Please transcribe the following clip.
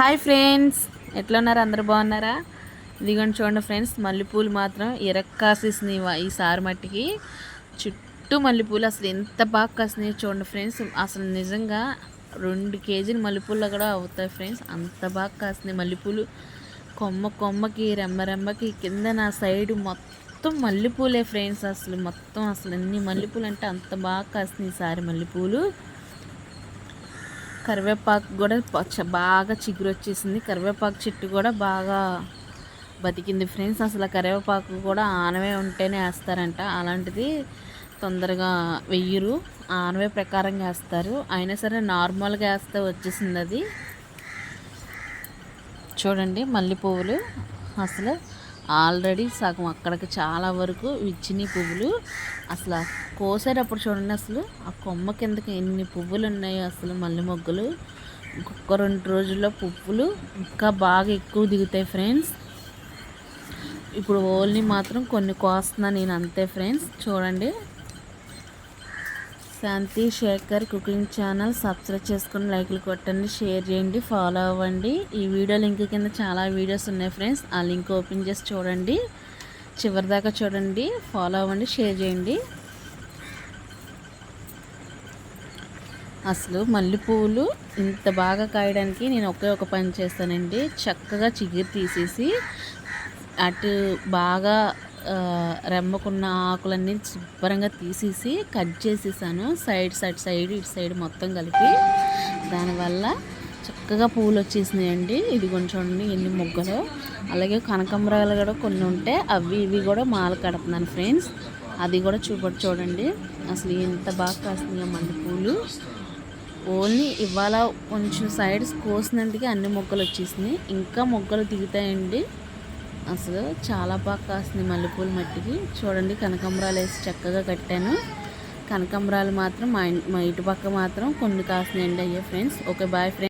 Hi friends ఎట్లున్నారు? అందరు బాగున్నారా? ఇదిగోండి చూడండి ఫ్రెండ్స్ మల్లెపూలు మాత్రం ఇరక్కాసేసినాయి ఈ ఈసారి మట్టికి. చుట్టూ మల్లెపూలు అసలు ఎంత బాగా కాసినాయి చూడండి ఫ్రెండ్స్ అసలు నిజంగా రెండు కేజీలు మల్లెపూలు కూడా అవుతాయి ఫ్రెండ్స్ అంత బాగా కాసినాయి మల్లెపూలు. కొమ్మ కొమ్మకి రెమ్మ రెమ్మకి కింద నా సైడ్ మొత్తం మల్లెపూలే ఫ్రెండ్స్ అసలు మొత్తం అసలు ఎన్ని మల్లెపూలు అంటే అంత బాగా కాసినాయి ఈసారి మల్లెపూలు. కరివేపాకు కూడా బాగా చిగురు వచ్చేసింది కరివేపాకు చెట్టు కూడా బాగా బతికింది ఫ్రెండ్స్. అసలు కరివేపాకు కూడా ఆనవే ఉంటేనే వేస్తారంట. అలాంటిది తొందరగా వెయ్యరు. ఆనవే ప్రకారంగా వేస్తారు. అయినా సరే నార్మల్గా వేస్తే వచ్చేసింది అది చూడండి మల్లె పువ్వులు. అసలు ఆల్రెడీ సగం అక్కడికి చాలా వరకు ఇచ్చినాయి పువ్వులు. అసలు కోసేటప్పుడు చూడండి అసలు ఆ కొమ్మ కిందకి ఎన్ని పువ్వులు ఉన్నాయో అసలు మల్లె మొగ్గలు. ఇంకొక రెండు రోజుల్లో పువ్వులు ఇంకా బాగా ఎక్కువ దిగుతాయి ఫ్రెండ్స్. ఇప్పుడు ఓన్లీ మాత్రం కొన్ని కోస్తున్నా నేను అంతే ఫ్రెండ్స్. చూడండి. Shanti Shekhar cooking channel subscribe చేసుకుని లైక్లు కొట్టండి షేర్ చేయండి ఫాలో అవ్వండి. ఈ వీడియో లింక్ కింద చాలా వీడియోస్ ఉన్నాయి ఫ్రెండ్స్. ఆ లింక్ ఓపెన్ చేసి చూడండి. చివరి దాకా చూడండి ఫాలో అవ్వండి షేర్ చేయండి. అసలు మల్లెపూలు ఇంత బాగా కాయడానికి నేను ఒకే ఒక పని చేస్తానండి. చక్కగా చిగురు తీసేసి అటు బాగా రెమ్మకున్న ఆకులన్నీ శుభ్రంగా తీసేసి కట్ చేసేసాను. సైడ్ సైడ్ సైడ్ ఇటు సైడ్ మొత్తం కలిపి. దానివల్ల చక్కగా పూలు వచ్చేసినాయండి ఇది కొంచెం చూడండి ఎన్ని మొగ్గలు. అలాగే కనకాంబరాలు కూడా కొన్ని ఉంటే అవి ఇవి కూడా మాల కడుతున్నాను ఫ్రెండ్స్. అది కూడా చూపటి చూడండి. అసలు ఎంత బాగా కాస్తున్నాయో మల్లె పూలు. ఓన్లీ ఇవాళ కొంచెం సైడ్స్ కోసినందుకే అన్ని మొక్కలు వచ్చేసినాయి ఇంకా మొక్కలు దిగుతాయండి. అసలు చాలా బాగా కాస్తుంది మల్లెపూల మట్టికి. చూడండి కనకాంబరాలు వేసి చక్కగా కట్టాను. కనకాంబరాలు మాత్రం మా మా ఇటు పక్క మాత్రం కొన్ని కాసినాయండి అయ్యే ఫ్రెండ్స్. Okay bye friends.